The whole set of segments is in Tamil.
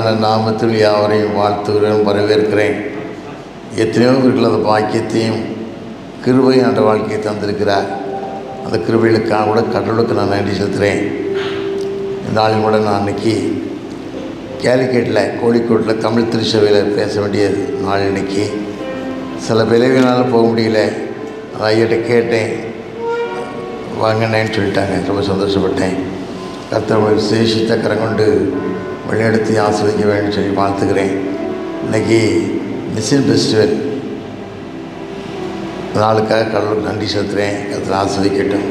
இனிதான நாமத்தில் யாவரையும் வாழ்த்துகிறேன் வரவேற்கிறேன். எத்தனையோ பேர்கள் அந்த பாக்கியத்தையும் கிருபையும் என்ற வாழ்க்கையை தந்திருக்கிறார். அந்த கிருபைகளுக்காக கூட கடவுளுக்கு நான் நன்றி செலுத்துகிறேன். இந்த நாளில் கூட நான் அன்னைக்கு கேலிக்கேட்டில் கோழிக்கோட்டில் தமிழ் திருச்சபையில் பேச வேண்டிய நாள் இன்றைக்கி சில விளைவினால் போக முடியல. ஐயிட்ட கேட்டேன். வாங்கினேன்னு சொல்லிட்டாங்க. ரொம்ப சந்தோஷப்பட்டேன். கத்தவங்க விசேஷித்த கரங்கொண்டு வழிநடத்தி ஆஸ்வதிக்க வேண்டும் சொல்லி வாழ்த்துக்கிறேன் இன்றைக்கி மிஷின் ஃபெஸ்டிவல் நாளுக்காக கடவுளுக்கு நன்றி செலுத்துகிறேன். கர்த்தர் ஆஸ்வதிக்கட்டும்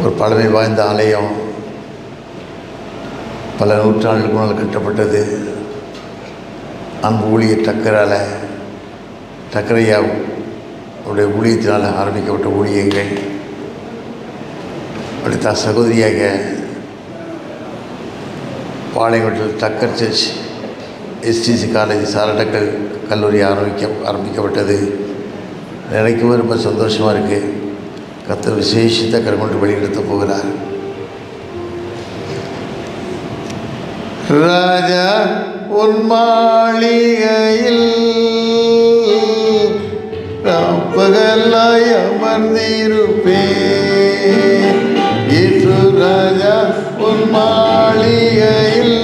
ஒரு பழமை வாய்ந்த ஆலயம். பல நூற்றாண்டுக்கு முன்னால் கட்டப்பட்டது. அன்பு ஊழியர் டக்கரால் டக்கரையா அவருடைய ஊழியத்தினால் ஆரம்பிக்கப்பட்ட ஊழியங்கள். த சகோதரியாக பாளையங்கோட்டில் டக்கர் சர்ச் எஸ்டிசி காலேஜ் சாரடக்கல் கல்லூரி ஆரம்பிக்க ஆரம்பிக்கப்பட்டது. நினைக்கும் ரொம்ப சந்தோஷமாக இருக்குது கத்தர் விசேஷித்த கருமொன்று வெளியிடுத்த போகிறார். ராஜா உன் மாளிகையில் பகலாய் அமர்ந்திருப்பே ராஜா உன் மாளிகையில்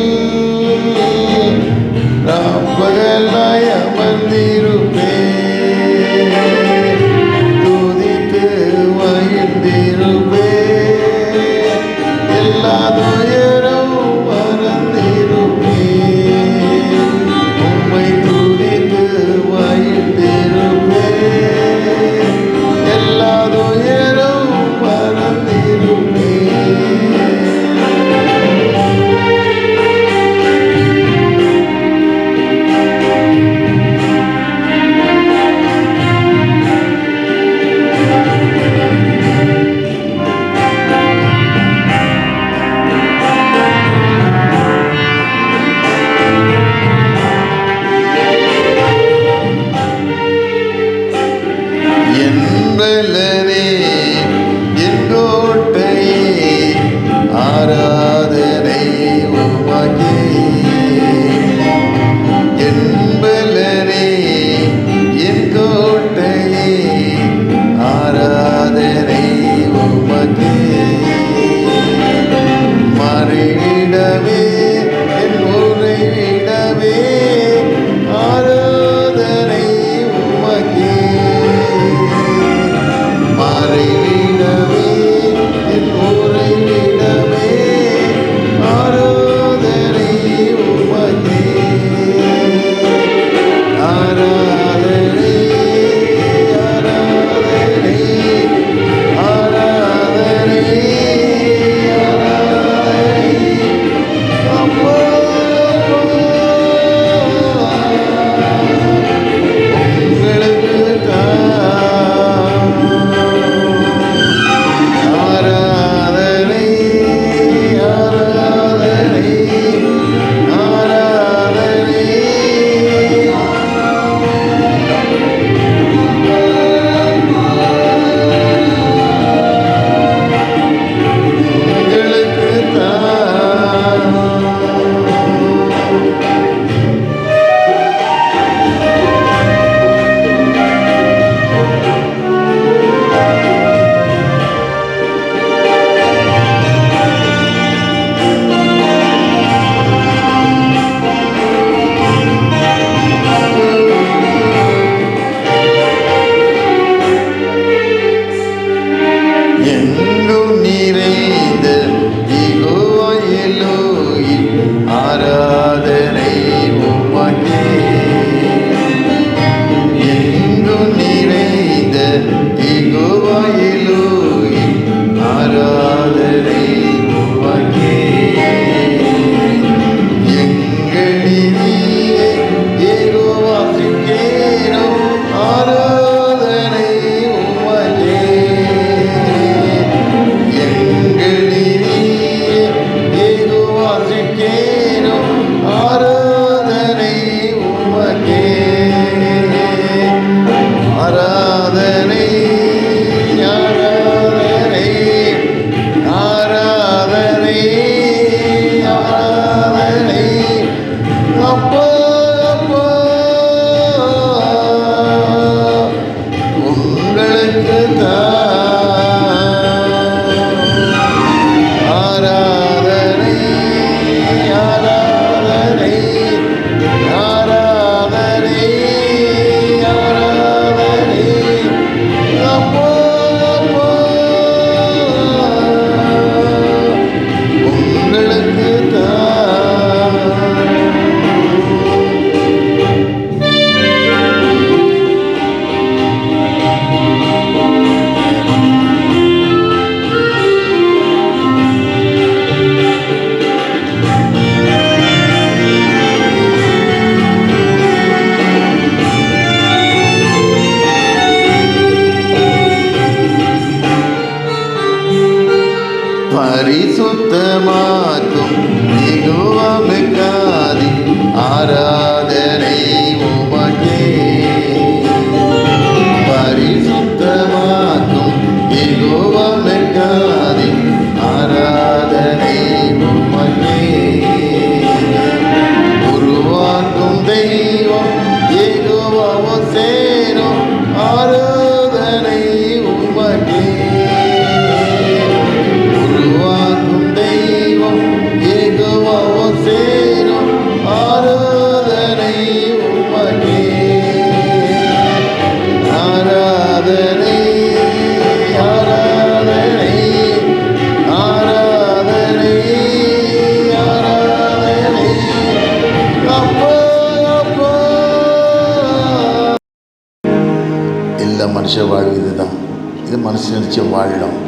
இது மனசு நினச்சி வாழணும்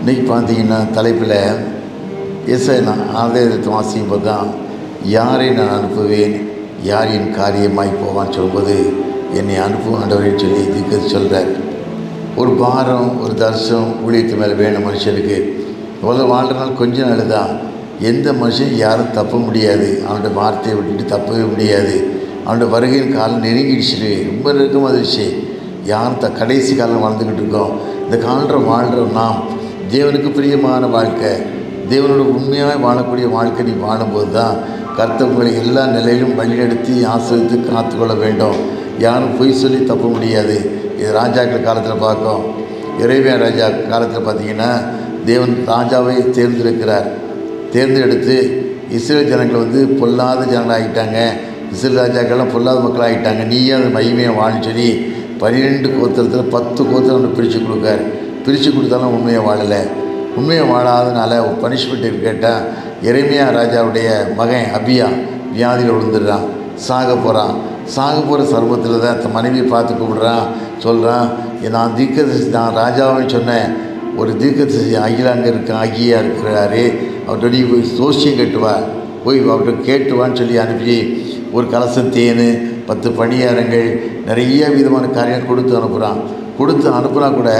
இன்றைக்கி பார்த்தீங்கன்னா தலைப்பில் இசை நான் ஆதாயத்தை வாசிக்கும் போது தான் யாரை நான் அனுப்புவேன் யார் என் காரியமாய் போவான்னு சொல்லும்போது என்னை அனுப்பும் ஆண்டவரை சொல்லி இதுக்கு சொல்கிறார் ஒரு பாரம் ஒரு தர்சம் ஊழியத்து மேலே வேணும் மனுஷனுக்கு முதல்ல வாழ்கிற நாள் கொஞ்ச நாள் தான் எந்த மனுஷன் யாரும் தப்ப முடியாது. அவனோட வார்த்தையை விட்டுட்டு தப்பவே முடியாது. அவனோட வருகையின் காலம் நெருங்கிடுச்சு ரொம்ப நெருக்கமாக அது விஷயம். யார் த கடைசி காலம் வாழ்ந்துக்கிட்டு இருக்கோம் இந்த காலம் வாழ்கிற நாம் தேவனுக்கு பிரியமான வாழ்க்கை தேவனோட உண்மையாக வாழக்கூடிய வாழ்க்கை நீ வாழும்போது தான் கர்த்தவங்களை எல்லா நிலையிலும் வழிநடத்தி ஆசிரியத்து காத்துக்கொள்ள வேண்டும். யாரும் பொய் சொல்லி தப்ப முடியாது. இது ராஜாக்கள் காலத்தில் பார்க்கும் இறைவன் ராஜா காலத்தில் பார்த்தீங்கன்னா தேவன் ராஜாவை தேர்ந்தெடுக்கிறார். தேர்ந்தெடுத்து இஸ்ரேல் ஜனங்கள் வந்து பொல்லாத ஜனங்கள் ஆகிட்டாங்க இஸ்ரேல் ராஜாக்கள்லாம் பொல்லாத மக்கள் ஆகிட்டாங்க நீயே அது மகிமையை வாழ்னு சொல்லி பன்னிரெண்டு கோத்திரத்தில் பத்து கோத்திரம் பிரித்து கொடுக்காரு. பிரித்து கொடுத்தாலும் உண்மையை வாழலை. உண்மையை வாழாதனால பனிஷ்மெண்ட் கேட்டால் இறைமையா ராஜாவுடைய மகன் அபியா வியாதியில் விழுந்துடுறான். சாக போகிறான் சாக போகிற சர்வத்தில் தான் தன் மனைவியை பார்த்து கூப்பிடுறான். சொல்கிறான் நான் தீர்க்கதரிசி நான் ராஜாவை சொன்னேன். ஒரு தீர்க்கதரிசி அகில அங்கே இருக்க அகியா இருக்கிறாரு. அவர்கிட்ட நீ போய் சோசியம் கட்டுவா போய் அவர்கிட்ட கேட்டுவான்னு சொல்லி அனுப்பி ஒரு கலசம் தேன் பத்து பணியாரங்கள் நிறைய விதமான காரியம் கொடுத்து அனுப்புகிறான் கொடுத்து அனுப்புனா கூட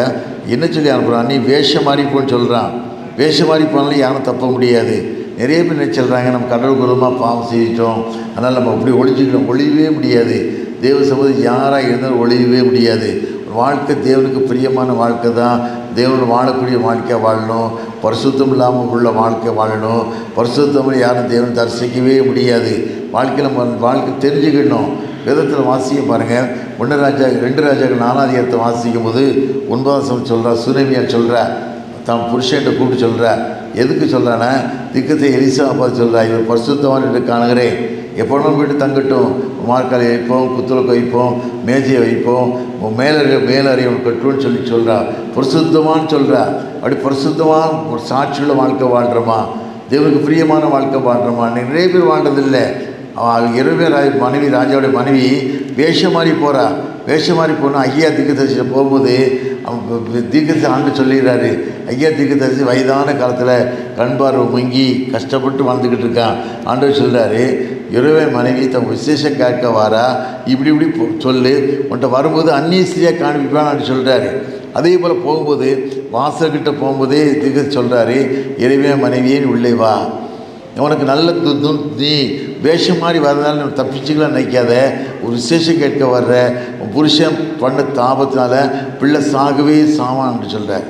என்ன சொல்லி அனுப்புகிறான் நீ வேஷம் மாறி போன்னு சொல்கிறான் வேஷம் மாறி போனாலும் யாரும் தப்ப முடியாது. நிறைய பேர் என்ன சொல்கிறாங்க நம்ம கடவுள் குரமாக பாவம் செஞ்சிட்டோம். அதனால் நம்ம அப்படி ஒழிஞ்சிக்கணும் ஒழியவே முடியாது. தேவ சமூகம் யாராக இருந்தாலும் ஒழியவே முடியாது. வாழ்க்கை தேவனுக்கு பிரியமான வாழ்க்கை தான். தேவன் வாழக்கூடிய வாழ்க்கையாக வாழணும். பரிசுத்தம் இல்லாமல் உள்ள வாழ்க்கை வாழணும். பரிசுத்தம் யாரும் தேவன் தரிசிக்கவே முடியாது. வாழ்க்கையில் நம்ம வாழ்க்கை தெரிஞ்சுக்கணும். வேதத்தில் வாசிக்க பாருங்கள் ஒன்று ராஜா ரெண்டு ராஜாக்கள் நாலாவது வாசிக்கும் போது ஒன்பதாம் சமம் சொல்கிறா சுனேமியார் சொல்கிறா தான் புருஷன்ட்டு கூப்பிட்டு சொல்கிறா எதுக்கு சொல்கிறான்னா திக்கத்தை எலிசா அப்பா சொல்கிறா இவர் பரிசுத்தவான் என்று காணுகிறேன். எப்போனாலும் போயிட்டு தங்கட்டும் மார்க்காலை வைப்போம் குத்துலக்கு வைப்போம் மேஜையை வைப்போம் உன் மேலறிய மேலறியவன் கட்டுன்னு சொல்லி சொல்கிறா பரிசுத்தமான்னு சொல்கிறா அப்படி பரிசுத்தமான ஒரு சாட்சியுள்ள வாழ்க்கை வாழ்கிறோமா தேவனுக்கு பிரியமான வாழ்க்கை வாழ்கிறோமா நிறைய பேர் வாழ்றதில்லை. அவள் இரவே மனைவி ராஜாவுடைய மனைவி வேஷம் மாறி போகிறா வேஷம் மாதிரி போனால் ஐயா தீர்க்கதரிசியில் போகும்போது அவன் தீர்க்கதரிசி ஆண்டு சொல்லிடுறாரு. ஐயா தீர்க்கதரிசி வயதான காலத்தில் கண் பார்வை முங்கி கஷ்டப்பட்டு வாழ்ந்துக்கிட்டு இருக்கான். ஆண்டவர் சொல்கிறாரு இரவே மனைவி தன் விசேஷம் கேட்க வாரா. இப்படி இப்படி போ- சொல்லு. உன்கிட்ட வரும்போது அந்நிய ஸ்திரியாக காண்பிப்பான்னு சொல்கிறாரு அதே போல் போகும்போது வாசல்கிட்ட போகும்போதே தீர்க்க சொல்கிறாரு இறைவே மனைவியின் உள்ளே வா. உனக்கு நல்ல து- நீ வேஷம் மாதிரி வர்றதால நம்ம தப்பிச்சுக்கலாம் நினைக்காத. ஒரு விசேஷம் கேட்க வர்ற புருஷன் பண்ண தாபத்தினால பிள்ளை சாகவே சாவான்னு சொல்கிறார்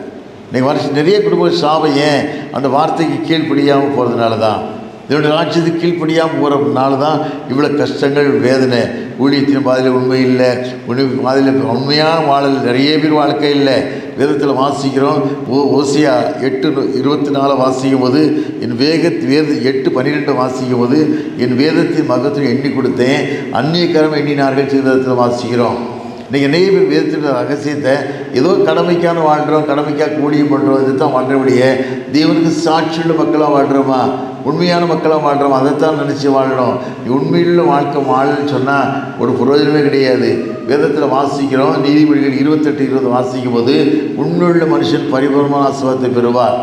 இன்றைக்கி வருஷம் நிறைய குடும்பம் சாபம் ஏன்? அந்த வார்த்தைக்கு கீழ்ப்படியாமல் போகிறதுனால தான் இதனுடைய ராட்சியத்துக்கு கீழ்ப்படியாமல் போகிறனால தான் இவ்வளோ கஷ்டங்கள் வேதனை. ஊழியத்தின் பாதையில் உண்மை இல்லை. உண்மை பாதையில் உண்மையான வாழல் நிறைய பேர் வாழ்க்கை இல்லை. வேதத்தில் வாசிக்கிறோம். ஓ ஓசியா எட்டு இருபத்தி நாலு வாசிக்கும் போது என் வேக வேத எட்டு பன்னிரெண்டு வாசிக்கும் போது என் வேதத்தின் மகத்தை எண்ணி கொடுத்தேன். அந்நியக்கரம் எண்ணினார்கள் செய்தத்தில் வாசிக்கிறோம். இன்றைக்கி நிறைய பேர் வேதத்தின் ரகசியத்தை ஏதோ கடமைக்கான வாழ்கிறோம் கடமைக்காக கூலியம் பண்ணுறோம் இது தான் வாழ்கிறபடியே தேவனுக்கு சாட்சியுள்ள மக்களாக வாழ்கிறோமா உண்மையான மக்களாக வாழ்கிறோம் அதைத்தான் நினச்சி வாழணும். நீ உண்மையுள்ள வாழ்க்கை வாழன்னு சொன்னால் ஒரு பிரயோஜனமே கிடையாது. வேதத்தில் வாசிக்கிறோம் நீதிபதிகள் இருபத்தெட்டு இருபது வாசிக்கும் போது உண்மையுள்ள மனுஷன் பரிபூர்ணமான ஆசிர்வாதத்தை பெறுவார்.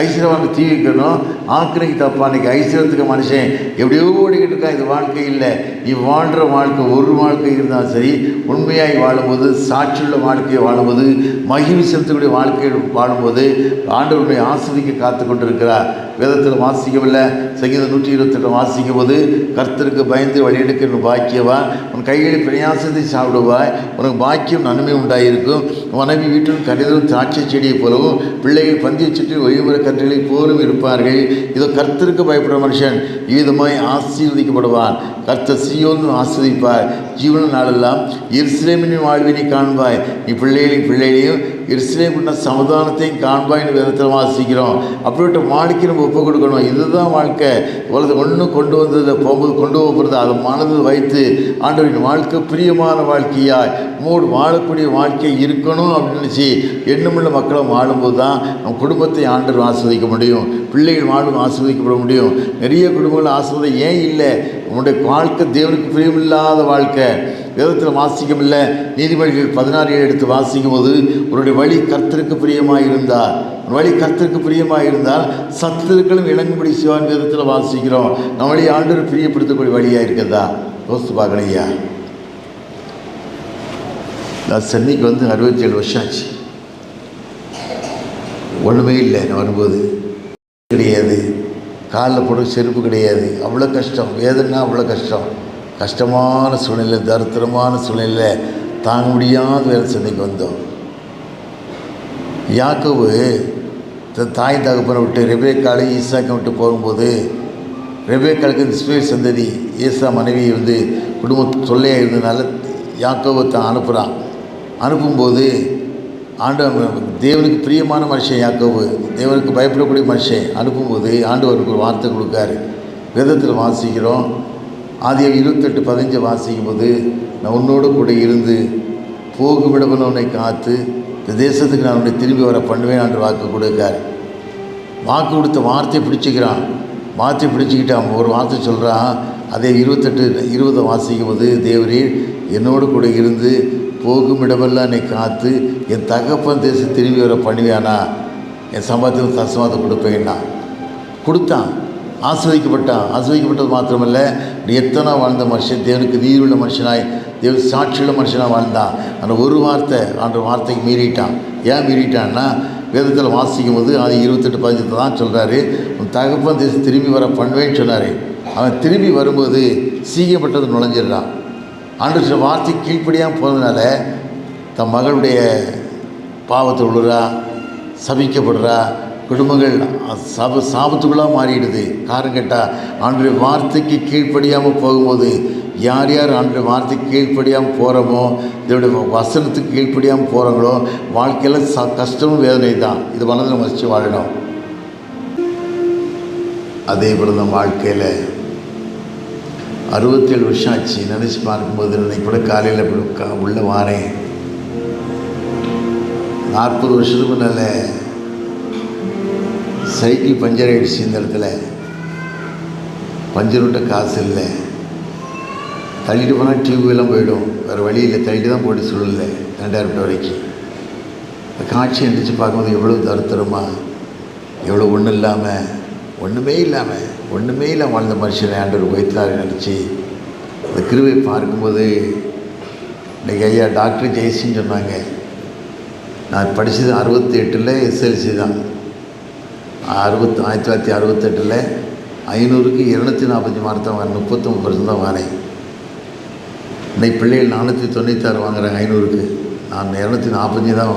ஐஸ்வர்யவானுக்கு தீ வைக்கணும் ஆக்கிரைக்கு தப்பா அன்றைக்கி ஐஸ்வரத்துக்கு மனுஷன் எப்படியோ ஓடிக்கிட்டு இருக்கான் இது வாழ்க்கை இல்லை. நீ வாழ்கிற வாழ்க்கை ஒரு வாழ்க்கை இருந்தாலும் சரி உண்மையாய் வாழும்போது சாட்சியுள்ள வாழ்க்கையை வாழும்போது மகிழ்ச்சி செலுத்தக்கூடிய வாழ்க்கையை வாழும்போது ஆண்டவருடைய ஆஸ்வதிக்க காத்து கொண்டிருக்கிறார். வேதத்தில் வாசிக்கவில்லை. சங்கீத நூற்றி இருபத்தெட்டு வாசிக்கும் போது கர்த்தருக்கு பயந்து வழியெடுக்கிற பாக்கியவா? உன் கைகளில் பிரயாசத்தை சாப்பிடுவாய். உனக்கு பாக்கியம் நன்மை உண்டாயிருக்கும். மனைவி வீட்டில் கடிதம் திராட்சை செடியை போலவும் பிள்ளைகள் பந்திய சுற்றி வழிமுறை கன்றுகளை போலும் இருப்பார்கள். இதோ கர்த்தருக்கு பயப்படுற மனுஷன் இவ்விதமாய் ஆசீர்வதிக்கப்படுவான் கர்த்தர் சீயோன்னு ஆஸ்வதிப்பார் ஜீவன நாளெல்லாம் எருசலேமின் வாழ்வினை காண்பாய். நீ பிள்ளைகளையும் பிள்ளைகளையும் இஸ்ரேல் பண்ண சமாதானத்தையும் காண்பாய்னு விதத்தில் வாசிக்கிறோம். அப்படிப்பட்ட வாழ்க்கை நம்ம ஒப்பு கொடுக்கணும். இதுதான் வாழ்க்கை. உலக ஒன்றும் கொண்டு வந்தது போகும்போது கொண்டு போகிறது அதை மனதில் வைத்து ஆண்டவரின் வாழ்க்கை பிரியமான வாழ்க்கையாய் மூடு வாழக்கூடிய வாழ்க்கை இருக்கணும் அப்படின்னு நினச்சி எண்ணமுள்ள மக்களை வாழும்போது தான் நம்ம குடும்பத்தை ஆண்டவர் ஆஸ்வதிக்க முடியும். பிள்ளைகள் வாழும் ஆஸ்வதிக்கப்பட முடியும். நிறைய குடும்பங்கள் ஆஸ்வதம் ஏன் இல்லை? உன்னுடைய வாழ்க்கை தேவனுக்கு பிரியமில்லாத வாழ்க்கை. வேதத்தில் வாசிக்கும் இல்லை நீதிபதிகள் பதினாறு ஏழு எடுத்து வாசிக்கும் போது உன்னுடைய வழி கர்த்தருக்கு பிரியமாக இருந்தால் உன் வழி கர்த்தருக்கு பிரியமாக இருந்தால் சத்துருக்களும் இளங்குபடி சிவான் வேதத்தில் வாசிக்கிறோம். நம்ம வழி ஆண்டு பிரியப்படுத்தக்கூடிய வழியாக இருக்கிறதா? யோசித்து பார்க்கலையா நான் சென்னைக்கு வந்து அறுபத்தி ஏழு வருஷம் ஆச்சு. ஒன்றுமே இல்லை நான் வரும்போது. கிடையாது. காலில் போட செருப்பு கிடையாது. அவ்வளோ கஷ்டம். வேதனைனா அவ்வளோ கஷ்டம். கஷ்டமான சூழ்நிலை தருத்திரமான சூழ்நிலை தாங்க முடியாத வேலை சந்தைக்கு வந்தோம். யாக்கவு தாய் தகப்பனை விட்டு ரெபேக்காலை ஈசாக்கை விட்டு போகும்போது ரெபேக்காலுக்கு இந்த இஸ்ரேல் சந்ததி ஈசா மனைவி வந்து குடும்ப தொல்லையாக இருந்ததுனால யாக்கோவை தான் அனுப்புகிறான் அனுப்பும்போது ஆண்டவன் தேவனுக்கு பிரியமான மனுஷன் யாக்கோவு தேவனுக்கு பயப்படக்கூடிய மனுஷன். அனுப்பும்போது ஆண்டவருக்கு ஒரு வார்த்தை கொடுக்காரு. வேதத்தில் வாசிக்கிறோம் ஆதியம் இருபத்தெட்டு பதினஞ்சு வாசிக்கும் போது நான் உன்னோடு கூட இருந்து போகும் விடவன் உன்னை காத்து இந்த தேசத்துக்கு நான் உன்னை திரும்பி வர பண்ணுவேன் என்று வாக்கு கொடுக்காரு. வாக்கு கொடுத்த வார்த்தையை பிடிச்சிக்கிறான். வார்த்தையை பிடிச்சிக்கிட்டு அவன் ஒரு வார்த்தை சொல்கிறான் அதே இருபத்தெட்டு இருபதை வாசிக்கும் போது தேவரே என்னோடு கூட இருந்து போகும் இடமெல்லாம் என்னை காத்து என் தகப்பன் தேசம் திரும்பி வர பண்ணுவேனா என் சம்பாத்தியம் தசமாத்தை கொடுப்பேன்னா கொடுத்தான். ஆஸ்வதிக்கப்பட்டான் ஆசிர்வதிக்கப்பட்டது மாத்திரமல்ல. நீ எத்தனை வாழ்ந்த மனுஷன்? தேவனுக்கு நீருள்ள மனுஷனாய் தேவ சாட்சியுள்ள மனுஷனாக வாழ்ந்தான் அந்த ஒரு வார்த்தை அந்த வார்த்தைக்கு மீறிட்டான். ஏன் மீறிட்டான்னா வேதத்தில் வாசிக்கும் போது அது இருபத்தெட்டு பதினஞ்சு தான் சொல்கிறாரு உன் தகப்பன் தேசம் திரும்பி வர பண்ணுவேன்னு சொன்னார். அவன் திரும்பி வரும்போது சீக்கப்பட்டது நுழைஞ்சிடுறான். ஆண்டு சில வார்த்தை கீழ்ப்படியாக போனதுனால தன் மகளுடைய பாவத்தை விழுறா சபிக்கப்படுறா குடும்பங்கள் சாப சாபத்துக்குள்ளாக மாறிடுது. காரணம் கேட்டால் ஆண்டுடைய வார்த்தைக்கு கீழ்ப்படியாமல் போகும்போது யார் யார் ஆண்டுடைய வார்த்தைக்கு கீழ்ப்படியாமல் போகிறோமோ இதோடைய வசனத்துக்கு கீழ்ப்படியாமல் போகிறாங்களோ வாழ்க்கையில் ச கஷ்டமும் வேதனை தான். இது மனதில் மதித்து வாழணும். அதே போல் தான் வாழ்க்கையில் அறுபத்தேழு வருஷம் ஆச்சு. நினச்சி பார்க்கும்போது இன்னைக்கு கூட காலையில் இப்படி உள்ளே வாரேன். நாற்பது வருஷத்துக்கு முன்னால் சைக்கிள் பஞ்சர் ஆகிடுச்சு இந்த இடத்துல. பஞ்சர் விட்ட காசு இல்லை. தள்ளிட்டு போனால் டியூப் போயிடும். வேறு வழி இல்லை. தள்ளிட்டு தான் போய்ட்டு சொல்லலை. ரெண்டாயிரம் ரூபாய் வரைக்கும். காட்சி எழுந்திரிச்சு பார்க்கும்போது எவ்வளோ தருத்தரமா எவ்வளோ ஒன்றும் இல்லாமல் ஒன்றுமே இல்லாமல் ஒன்றுமே இல்லாமல் வாழ்ந்த மனுஷனை ஆண்டவர் வைத்தார் நினச்சி அந்த கிருவை பார்க்கும்போது இன்றைக்கி ஐயா டாக்டர் ஜெயசின்னு சொன்னாங்க. நான் படித்தது அறுபத்தி எட்டில் எஸ்எல்சி தான். அறுபத்தி ஆயிரத்தி தொள்ளாயிரத்தி அறுபத்தெட்டில் ஐநூறுக்கு இரநூத்தி நாற்பத்தஞ்சு மார்க் தான் வாங்க முப்பத்தொம்பது பர்சன்ட் தான் வாங்கினேன். இன்னைக்கு பிள்ளைகள் நானூற்றி தொண்ணூத்தாறு வாங்குறாங்க ஐநூறுக்கு. நான் இரநூத்தி நாற்பத்தஞ்சு தான்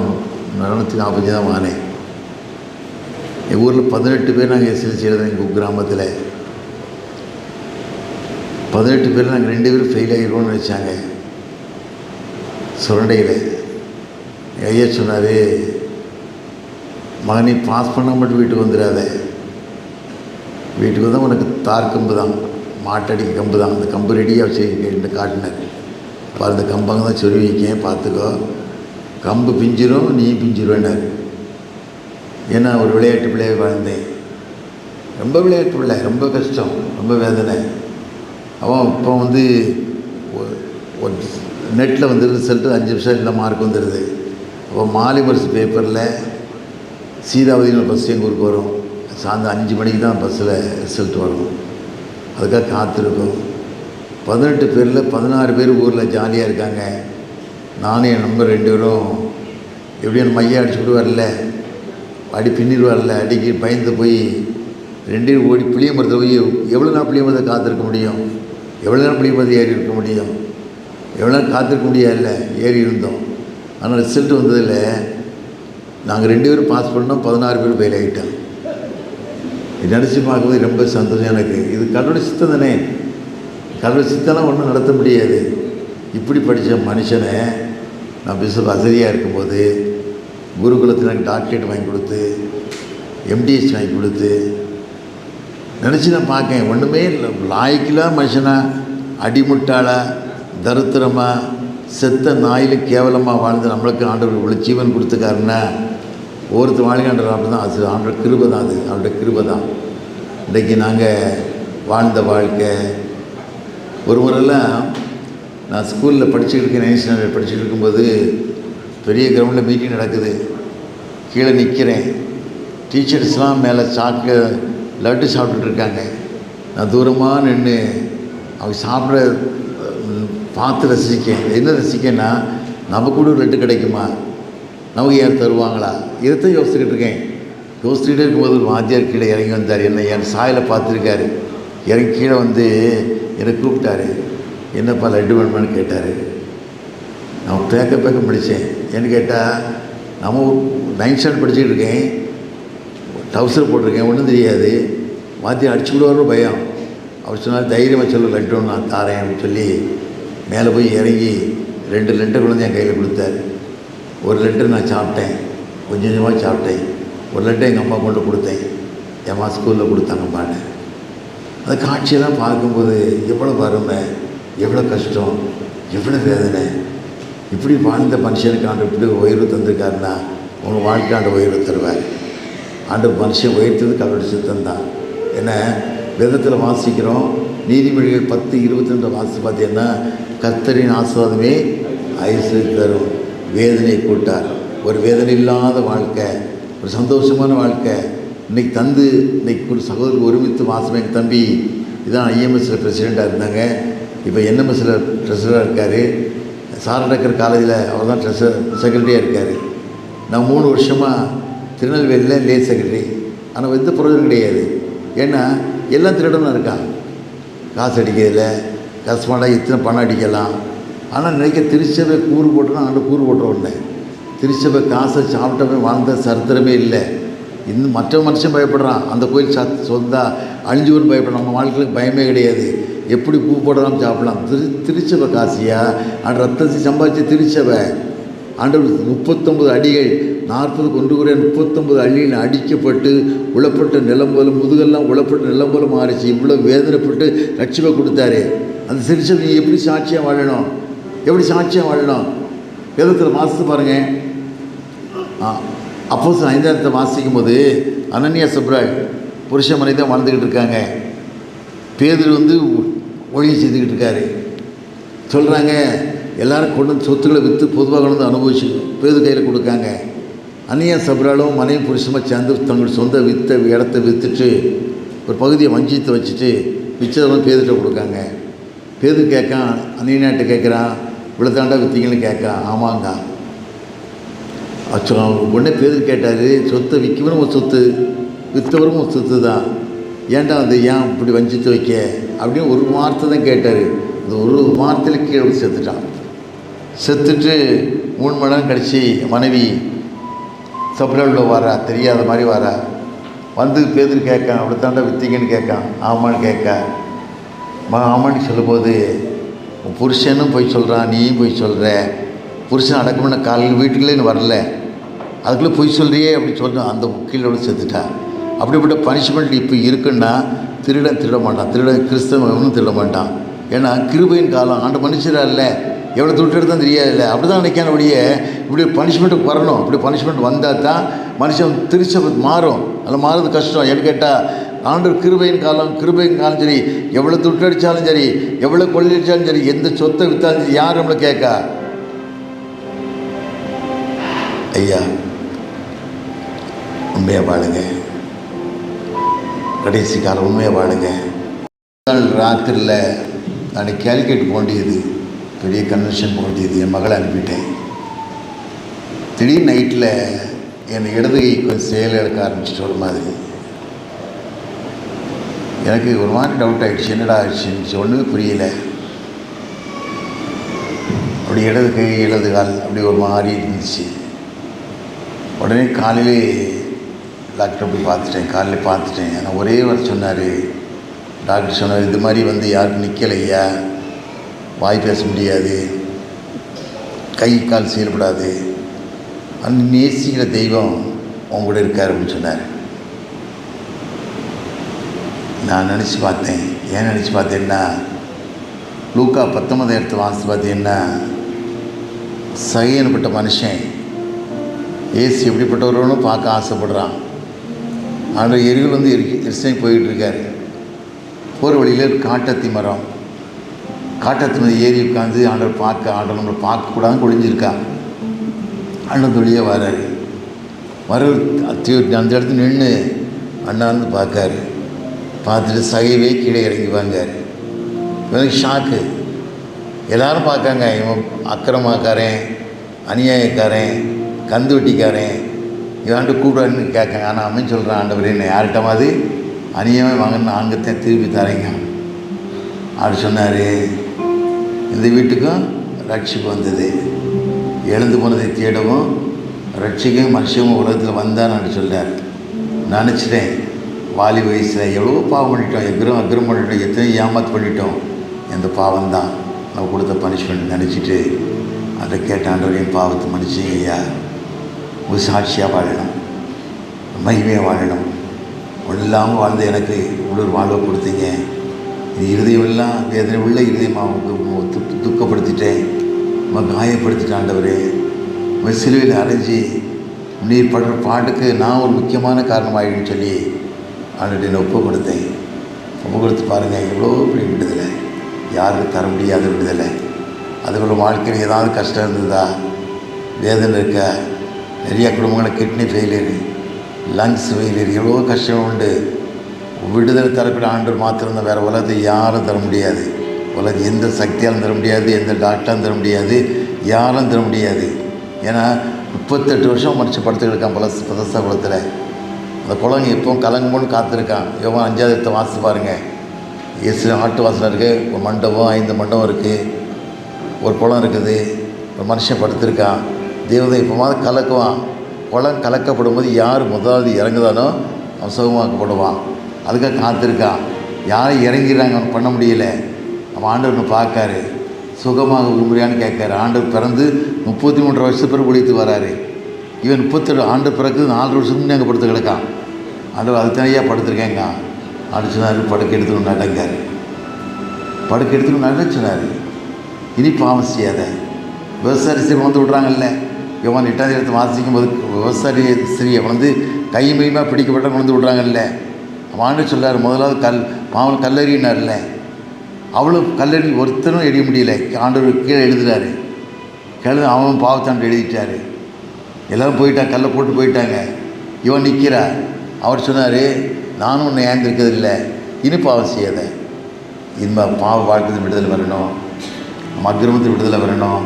இரநூத்தி நாற்பத்தஞ்சு தான் வாங்கினேன். எங்கள் ஊரில் பதினெட்டு பேர் நாங்கள் எஸ்எல்சி எழுதுறோம் எங்கள் கிராமத்தில். பதினெட்டு பேர் நாங்கள் ரெண்டு பேரும் ஃபெயில் ஆகிடுவோம்னு நினச்சாங்க. சுரண்டையில். ஐயா சொன்னார் மகனை பாஸ் பண்ண மட்டும் வீட்டுக்கு வந்துடாத வீட்டுக்கு வந்தால் உனக்கு தார் கம்பு தான் மாட்டடிக்கு கம்பு தான். அந்த கம்பு ரெடியாக வச்சுக்கிட்டு காட்டினார். இப்போ அந்த கம்பங்க தான் சொல்லி வைக்கேன் பார்த்துக்கோ கம்பு பிஞ்சிரும் நீ பிஞ்சிருவேன்னாரு. ஏன்னா ஒரு விளையாட்டு பிள்ளையை வாழ்ந்தேன். ரொம்ப விளையாட்டு பிள்ளை ரொம்ப கஷ்டம் ரொம்ப வேதனை. அவன் இப்போ வந்து ஒரு நெட்டில் வந்து ரிசல்ட்டு அஞ்சு நிமிஷம் இல்லை மார்க் வந்துடுது அப்போ மாலிபர்ஸ் பேப்பரில் சீதாவதினு பஸ் எங்கள் ஊருக்கு வரும்? சாயந்தரம் அஞ்சு மணிக்கு தான் பஸ்ஸில் ரிசல்ட் வரும். அதுக்காக காத்திருக்கும். பதினெட்டு பேரில் பதினாறு பேர் ஊரில் ஜாலியாக இருக்காங்க. நானும் என் நம்பர் ரெண்டு பேரும் எப்படியும் மையம் அடிச்சு விட்டு வரல. அடி பின்னிடுவார்ல அடிக்கி பயந்து போய் ரெண்டு பேரும் ஓடி புளிய மரத்தை போய் எவ்வளோ நாள் புளிய மரத்தை காத்திருக்க முடியும்? எவ்வளோ நேரம் புளிய மரத்தை ஏறி இருக்க முடியும்? எவ்வளோ நேரம் காத்திருக்க முடியாதுல்ல ஏறி இருந்தோம். ஆனால் ரிசல்ட் வந்ததில் நாங்கள் ரெண்டு பேரும் பாஸ் பண்ணோம் பதினாறு பேர் ஃபெயில் ஆகிட்டோம் இது நினச்சி பார்க்கும்போது ரொம்ப சந்தோஷம் எனக்கு. இது கடவுள் சித்தம் தானே? கடவுள் சித்தம்லாம் ஒன்றும் நடத்த முடியாது. இப்படி படித்த மனுஷனை நான் பிசப் வசதியாக இருக்கும்போது குருகுலத்தில் எனக்கு டாக்டரேட் வாங்கி கொடுத்து எம்டிஎஸ் வாங்கி கொடுத்து நினச்சி நான் பார்க்கேன். ஒன்றுமே இல்லை. லாய்க்கெலாம் மனுஷனாக அடிமுட்டாளா தருத்திரமாக செத்த நாயில் கேவலமாக வாழ்ந்து நம்மளுக்கு ஆண்டவர் இவ்வளோ ஜீவன் கொடுத்துக்காருன்னா ஒருத்தர் வாழ்கின்ற அப்படி தான் அது ஆண்டோட கிருபை தான் அது. அவருடைய கிருபை தான். இன்றைக்கி நாங்கள் வாழ்ந்த வாழ்க்கை ஒரு முறையெல்லாம் நான் ஸ்கூலில் படிச்சுட்டு இருக்கேன் நைன் ஸ்டாண்டர்ட் படிச்சுட்டு இருக்கும்போது பெரிய கிரவுண்டில் மீட்டிங் நடக்குது. கீழே நிற்கிறேன் டீச்சர்ஸ்லாம் மேலே சாக்கு லட்டு சாப்பிட்டுட்டு இருக்காங்க. நான் தூரமாக நின்று அவங்க சாப்பிட்ற பார்த்து ரசிக்கேன் என்ன ரசிக்கேன்னா நமக்கு கூட ரெட்டு லட்டு கிடைக்குமா? நமக்கு ஏன் தருவாங்களா? இதைத்தான் யோசிச்சுக்கிட்டு இருக்கேன். யோசிச்சுக்கிட்டே இருக்கும்போது ஒரு வாத்தியார் கீழே இறங்கி வந்தார். என்ன என் சாயில் பார்த்துருக்காரு. இறங்கி கீழே வந்து என்னை கூப்பிட்டாரு. என்னப்பா லட்டு வேணுமான்னு கேட்டார். நான் பேக்க பேக்க படித்தேன் ஏன்னு கேட்டால் நம்ம நைன்த் ஸ்டாண்டர்ட் படிச்சுக்கிட்டு இருக்கேன். டவுசர் போட்டிருக்கேன். ஒன்றும் தெரியாது. வாத்தியம் அடிச்சு விடுவார்னு பயம். அவர் சொன்னால் தைரியமாக சொல்ல லட்டு நான் தாரேன் அப்படின்னு சொல்லி மேலே போய் இறங்கி ரெண்டு லெட்டர் கொண்டு என் கையில் கொடுத்தாரு. ஒரு லெட்டர் நான் சாப்பிட்டேன். கொஞ்சம் கொஞ்சமாக சாப்பிட்டேன். ஒரு லெட்டர் எங்கள் அம்மா கொண்டு கொடுத்தேன். என் ஸ்கூலில் கொடுத்தாங்க பாட்டு அந்த காட்சியெல்லாம் பார்க்கும்போது எவ்வளோ வறுமை எவ்வளோ கஷ்டம் எவ்வளோ வேதனை. இப்படி வாழ்ந்த மனுஷனுக்கு ஆண்டு இப்படி உயர்வு தந்திருக்காருன்னா உங்கள் வாழ்க்கை ஆண்டு உயர்வு தருவார். ஆண்டு மனுஷன் உயர்த்தது கடவுள் சித்தம் தான் ஏன்னா விதத்தில் வாசிக்கிறோம் நீதிமொழிகள் பத்து இருபத்தி ரெண்டு வாசித்து பார்த்தீங்கன்னா கர்த்தரின் ஆசிர்வாதமே ஐசு தரும். வேதனை கூட்டார். ஒரு வேதனை இல்லாத வாழ்க்கை ஒரு சந்தோஷமான வாழ்க்கை. இன்னைக்கு தந்து இன்னைக்கு ஒரு சகோதரர் ஒருமித்து மாதம் எங்கள் தம்பி. இதான் ஐஎம்எஸ்சில் பிரசிடெண்ட்டாக இருந்தாங்க. இப்போ என்எம்எஸ்சில் ட்ரெஸராக இருக்கார். சாரடக்கர் காலேஜில் அவர் தான் ட்ரெஸர் செக்ரட்டரியாக இருக்கார். நான் மூணு வருஷமாக திருநெல்வேலியில் லே செக்ரட்டரி ஆனால் எந்த பிரயோஜனம் கிடையாது. ஏன்னா எல்லாம் திருடனும் இருக்கான் காசு அடிக்கிறதில்ல கஷ்டமாடா இத்தனை பணம் அடிக்கலாம்? ஆனால் நினைக்க திருச்சபை கூறு போட்டோன்னா ஆண்டு கூறு போட்டுற உடனே திருச்சபை காசை சாப்பிட்டவன் வாழ்ந்த சரித்திரமே இல்லை. இன்னும் மற்ற மனுஷன் பயப்படுறான். அந்த கோயில் சா சொந்தா அழிஞ்சுவன் பயப்படுறான். நம்ம வாழ்க்கைக்கு பயமே கிடையாது. எப்படி பூ போடலாம் சாப்பிடலாம்? திரு திருச்சபை காசியா? ஆண்டு ரத்தத்தை சம்பாதிச்சு திருச்சபை. ஆண்டவர் முப்பத்தொம்பது அடிகள் நாற்பது கொண்டு கூட முப்பத்தொம்பது அள்ளியில் அடிக்கப்பட்டு உழப்பட்ட நிலம் போல முதுகெல்லாம் உழப்பட்ட நிலம் போல மாறிச்சு. இவ்வளோ வேதனைப்பட்டு ரட்சிப்பை கொடுத்தாரு. அந்த திருச்சபை நீ எப்படி சாட்சியாக வாழணும்? எப்படி சாட்சியாக வாழணும்? வேதத்தில் வாசித்து பாருங்கள் அப்போ ஐந்தாயிரத்தை வாசிக்கும் போது அனன்யா சப்ராய் புருஷ மனை தான் வாழ்ந்துக்கிட்டு இருக்காங்க. பேதர் வந்து ஒழிய செய்துக்கிட்டு இருக்காரு. சொல்கிறாங்க எல்லாரும் கொண்டு வந்து சொத்துக்களை விற்று பொதுவாக கொண்டு வந்து அனுபவிச்சு பேது கையில் கொடுக்காங்க. அந்நிய சபராலும் மனைவி புருஷமாக சேர்ந்து தங்கள் சொந்த வித்த இடத்த விற்றுட்டு ஒரு பகுதியை வஞ்சித்து வச்சுட்டு மிச்சதெல்லாம் வந்து பேதுகிட்ட கொடுக்காங்க. பேது கேட்கான் அந்நியனாட்ட கேட்குறான் இவ்வளோ தாண்டா விற்றீங்கன்னு கேட்கான் ஆமாங்க. அச்சோ உடனே பேது கேட்டார் சொத்தை விற்கவரும் ஒரு சொத்து விற்றவரும் ஒரு சொத்து தான். ஏன்டா அது ஏன் இப்படி வஞ்சித்து வைக்க? அப்படின்னு ஒரு வார்த்தை தான் கேட்டார். அந்த ஒரு வார்த்தையில் கீழே செத்துட்டான். செத்துட்டு மூணு மணி நேரம் கழிச்சு மனைவி சப்ரலில் வரா தெரியாத மாதிரி வரா. வந்து பேதர் கேட்கான் அப்படி தாண்டா விற்றீங்கன்னு கேட்கான் ஆமான்னு கேட்க. மா ஆமான்னு சொல்லும்போது புருஷனும் போய் சொல்கிறான் நீயும் போய் சொல்கிற புருஷன் அடக்கம் பண்ண காலையில் வீட்டுக்குள்ளேன்னு வரல. அதுக்குள்ளே பொய் சொல்கிறியே அப்படி சொன்ன அந்த கீழோட செத்துட்டா அப்படிப்பட்ட பனிஷ்மெண்ட் இப்போ இருக்குன்னா திருடன் திருட மாட்டான் திருட கிறிஸ்தவனும் திருட மாட்டான் ஏன்னா கிருபையின் காலம். ஆண்டு மனுஷரா இல்லை எவ்வளோ துட்டு எடுத்தால் தெரியாதுல்ல. அப்படி தான் நினைக்கானபடிய இப்படி பனிஷ்மெண்ட்டுக்கு வரணும். இப்படி பனிஷ்மெண்ட் வந்தால் தான் மனுஷன் திருச்ச மாறும். அதில் மாறுறது கஷ்டம். ஏன்னு கேட்டால் ஆண்டு கிருபையின் காலம் கிருபையின் காலம் சரி எவ்வளோ துட்டு அடித்தாலும் சரி எவ்வளோ கொள்ளையடிச்சாலும் சரி எந்த சொத்தை விற்றாலும் சரி யார் நம்மளை கேட்கா? ஐயா உண்மையாக பாடுங்க கடைசி காலம் உண்மையாக வாழுங்க. ராத்திரியில் நான் கேல்கேட் போண்டியது பெரிய கன்வென்ஷன் போண்டியது என் மகளை அனுப்பிட்டேன். திடீர் நைட்டில் என் இடது கை கொஞ்சம் செயல் எடுக்க ஆரம்பிச்சிட்டு ஒரு மாதிரி. எனக்கு ஒரு மாதிரி டவுட் ஆகிடுச்சு என்னடா ஆயிடுச்சுன்னு ஒன்றுமே புரியல. அப்படி இடது கை இடது கால் அப்படி ஒரு மாதிரி இருந்துச்சு. உடனே காலையிலே டாக்டர் போய் பார்த்துட்டேன். காலையில் பார்த்துட்டேன். ஆனால் ஒரே வாரம் சொன்னார். டாக்டர் சொன்னார் இது மாதிரி வந்து யாருக்கும் நிற்கலையா வாய் பேச முடியாது. கை கால் செயல்படாது அந்த நேசிக்கிற தெய்வம் உங்க கூட இருக்கார் அப்படின்னு சொன்னார். நான் நினச்சி பார்த்தேன். ஏன் நினச்சி பார்த்தேன்னா லூக்கா பத்தொன்பது இடத்து வாசித்து பார்த்தீங்கன்னா சகையனப்பட்ட மனுஷன் ஏசு எப்படிப்பட்டவரோன்னு பார்க்க ஆசைப்படுறான். ஆனால் எரிவில் வந்து எரி எரிசனை போயிட்டு இருக்காரு. போகிற வழியில் காட்டத்தி மரம். காட்டத்தி ஏறி உட்காந்து ஆண்டவர் பார்க்க ஆண்டவர் நம்மளை பார்க்கக்கூடாதுன்னு குழிஞ்சிருக்கா அண்ணன் தொழிலே வராரு. வர அத்தி அந்த இடத்துல நின்று அண்ணாந்து பார்க்காரு. பார்த்துட்டு சகைவே கீழே இறங்கி வாங்கார். இவனுக்கு ஷாக்கு எல்லாரும் பார்க்காங்க. இவன் அக்கிரமாக்காரன் அநியாயக்காரன் கந்து வெட்டிக்காரன். இவன்ட்டு கூப்பிடான்னு கேட்காங்க. ஆனால் அவன் சொல்கிறான் ஆண்டவர் என்ன யார்கிட்டமாவது அநியாயம் வாங்கன்னு ஆங்கத்தை திருப்பி தரேங்க. அவர் சொன்னார் இந்த வீட்டுக்கும் ரட்சிப்பு வந்தது. எழுந்து போனதை தேடவும் ரட்சிக்கும் மனுஷமும் உலகத்தில் வந்தான்னு சொல்கிறார் நினச்சிட்டேன். வாலி வயசில் எவ்வளோ பாவம் பண்ணிட்டோம். எக்ரம் அக்ரம் பண்ணிட்டோம். எத்தனை ஏமாத்து பண்ணிட்டோம். இந்த பாவம் தான் நம்ம கொடுத்த பனிஷ்மெண்ட் நினச்சிட்டு அதை கேட்டாண்டவரையும் பாவத்தை மன்னிச்சிங்க ஐயா. ஒரு சாட்சியாக வாழணும். மகிமையாக வாழணும். இல்லாமல் வாழ்ந்த எனக்கு உள்ளூர் வாழ்வை கொடுத்தீங்க. இது இருதயம் எல்லாம் வேதனை உள்ள இருதயமாக து- துக்கப்படுத்திட்டேன். உங்க காயப்படுத்திட்டேன் ஆண்டவரே உங்கள் சிலுவையில் அரைஞ்சி நீர் படுற பாட்டுக்கு நான் ஒரு முக்கியமான காரணமாகிடுன்னு சொல்லி ஆண்டுகிட்ட நான் ஒப்பு கொடுத்தேன் ஒப்பு கொடுத்து பாருங்கள் எவ்வளோ பெரிய விடுதலை. யாருக்கும் தர முடியாத விடுதலை. அதுபோல் வாழ்க்கையில் ஏதாவது கஷ்டம் இருந்ததா? வேதனை இருக்க நிறையா குடும்பங்களை கிட்னி ஃபெயிலியர் லங்ஸ் ஃபெயிலியர் எவ்வளோ கஷ்டம் உண்டு. விடுதலை தரக்கூடிய ஆண்டு மாத்திரம் வேறு உலகத்தை யாரும் தர முடியாது. உலகம் எந்த சக்தியாலும் தர முடியாது எந்த டாக்டரும் தர முடியாது யாரும் தர முடியாது. ஏன்னா முப்பத்தெட்டு வருஷம் மனுஷன் படுத்துக்கிட்டு இருக்கான் பல பதசா குளத்தில் அந்த குளங்க எப்பவும் கலங்கும்னு காத்திருக்கான். யோகா அஞ்சாவது இடத்த வாசித்து பாருங்கள் இயேசு ஆட்டு வாசல் இருக்குது ஒரு மண்டபம் ஐந்து மண்டபம் இருக்குது ஒரு குளம் இருக்குது ஒரு மனுஷன் படுத்திருக்கான். தேவதை எப்போமாவது கலக்குவான். குளம் கலக்கப்படும் போது யார் முதலாவது இறங்குதானோ அவன் சுகமாக்கப்படுவான். அதுக்காக காத்திருக்கான். யாரும் இறங்கிடுறாங்க அவன் பண்ண முடியல. அப்போ ஆண்டவனை பார்க்காரு. சுகமாக விரும்புறியான்னு கேட்காரு. ஆண்டவர் பிறந்து முப்பத்தி மூன்று வருஷம் பிறகு ஒழித்து வராரு. இவன் முப்பத்தெட்டு ஆண்டு பிறகு நாலு வருஷத்துக்கு முன்னே அங்கே படுத்து கிடக்கான். ஆண்டவர் அது தனியாக படுத்திருக்கேங்க. ஆண்டு சொன்னார் படுக்க எடுத்துக்கணும் நடங்காரு. படுக்க எடுத்துக்கணும் நட சொன்னார். இனி பாவம் செய்யாத. விவசாய ஸ்திரீ வந்து விட்றாங்கல்ல. யோவான் எட்டாவது இடத்து வாசிக்கும் போது விவசாய ஸ்திரீயை வந்து கை மையமாக பிடிக்கப்பட்ட கொண்டு விட்றாங்கல்ல. வாண்டு ஆண்டு முதலாவது கல் பாவம் கல்லறினார்ல அவளும் கல்லறி ஒருத்தனும் எழுத முடியல. ஆண்டவர் கீழே எழுதுறாரு. கழுது அவன் பாவத்தாண்டு எழுதிட்டாரு. எல்லோரும் போயிட்டான் கல்லை போட்டு போயிட்டாங்க. இவன் நிற்கிறா அவர் சொன்னார் நானும் உன்னை ஏந்திருக்கிறது இனி பாவம் செய்யாத. இன்ப பாவ வாழ்க்கை விடுதலை வரணும். அக்கிரமத்தில் விடுதலை வரணும்.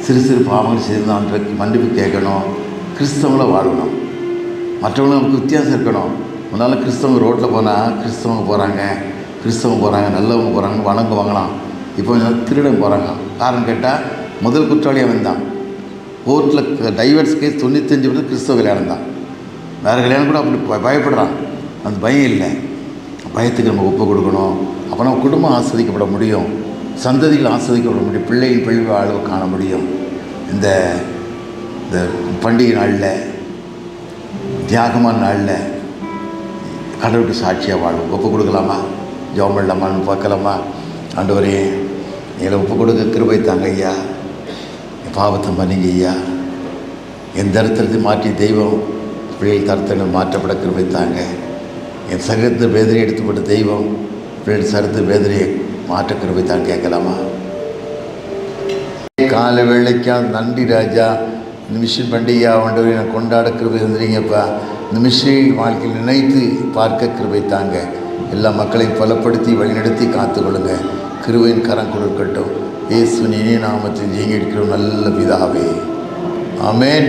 சிறு சிறு பாவங்கள் செய்து மன்னிப்பு கேட்கணும். கிறிஸ்தவங்கள வாழணும். மற்றவங்களும் நமக்கு வித்தியாசம் இருக்கணும். முன்னால் கிறிஸ்தவங்க ரோட்டில் போனால் கிறிஸ்தவங்க போகிறாங்க கிறிஸ்தவங்க போகிறாங்க நல்லவங்க போகிறாங்க வணங்குவாங்களாம் இப்போ திருடன் போகிறாங்க காரணம் கேட்டால் முதல் குற்றவாளி அவன் தான். கோர்ட்டில் டைவர்ஸ் கேஸ் தொண்ணூத்தஞ்சு பேர் கிறிஸ்தவ கல்யாணம் தான். வேறு கல்யாணம் கூட அப்படி பயப்படுறான். அந்த பயம் இல்லை. பயத்துக்கு நம்ம ஒப்பு கொடுக்கணும். அப்போ நம்ம குடும்பம் ஆஸ்வதிக்கப்பட முடியும். சந்ததிகள் ஆஸ்வதிக்கப்பட முடியும். பிள்ளையின் பிள்ளை வாழ்வு காண முடியும். இந்த இந்த பண்டிகை நாளில் தியாகமான நாளில் கடவுளுக்கு சாட்சியாக வாழும். ஒப்பு கொடுக்கலாமா? ஜோம் பண்ணலாமான்னு பார்க்கலாமா? ஆண்டவரே எங்களை ஒப்பு கொடுக்க கிருபை தாங்க ஐயா என் பாவத்தை மன்னிங்க ஐயா என் தரத்திலிருந்து மாற்றி தெய்வம் பிள்ளைகள் தரத்தில் மாற்றப்பட கிருபை தாங்க. என் சகத்து வேதனை எடுத்துப்பட்ட தெய்வம் பிள்ளைகள் சரத்து வேதனையை மாற்ற கிருபை தான் கேட்கலாமா? கால வேலைக்கா நன்றி ராஜா. நிமிஷம் பண்டிகையா பண்டிகை ஆண்டவரை நான் கொண்டாட கிருபை தந்துறீங்கப்பா நிமிஷம் வாழ்க்கையில் நினைத்து பார்க்க கிருபை தாங்க. எல்லா மக்களையும் பலப்படுத்தி வழிநடத்தி காத்துக்கொள்ளுங்க கிருவையின் கரம் கொடுக்கட்டும் இயேசு இனிய நாமத்தில் ஜெயிக்கிறோம் நல்ல பிதாவே. ஆமேன்.